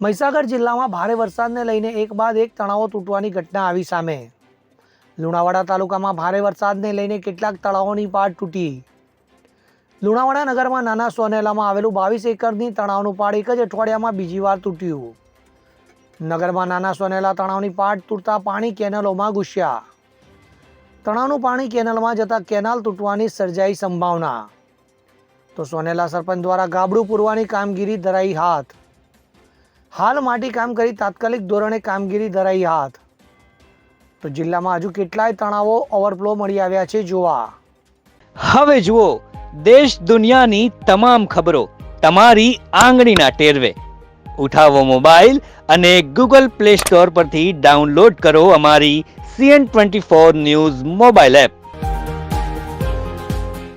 મહીસાગર જિલ્લામાં ભારે વરસાદને લઈને એક બાદ એક તળાવો તૂટવાની ઘટના આવી સામે. લુણાવાડા તાલુકામાં ભારે વરસાદને લઈને કેટલાક તળાવોની પાડ તૂટી. લુણાવાડા નગરમાં નાના સોનેલામાં આવેલું બાવીસ એકરની તળાવનું પાડ એક જ અઠવાડિયામાં બીજી વાર તૂટ્યું. નગરમાં નાના સોનેલા તળાવની પાડ તૂટતા પાણી કેનલોમાં ઘૂસ્યા. તળાવનું પાણી કેનલમાં જતા કેનાલ તૂટવાની સર્જાઈ સંભાવના. તો સોનેલા સરપંચ દ્વારા ગાબડું પૂરવાની કામગીરી ધરાઈ હાથ. હાલ માટી કામ કરી તાત્કાલિક ધોરણે કામગીરી ધરાઈ હાથ. તો જિલ્લામાં હજુ કેટલાય તણાવો ઓવરફ્લો મળી આવ્યા છે જોવા. હવે જુઓ, દેશ દુનિયાની તમામ ખબરો તમારી આંગળીના ટેરવે. ઉઠાવો મોબાઈલ અને ગૂગલ પ્લે સ્ટોર પરથી ડાઉનલોડ કરો અમારી CN twenty four news mobile app.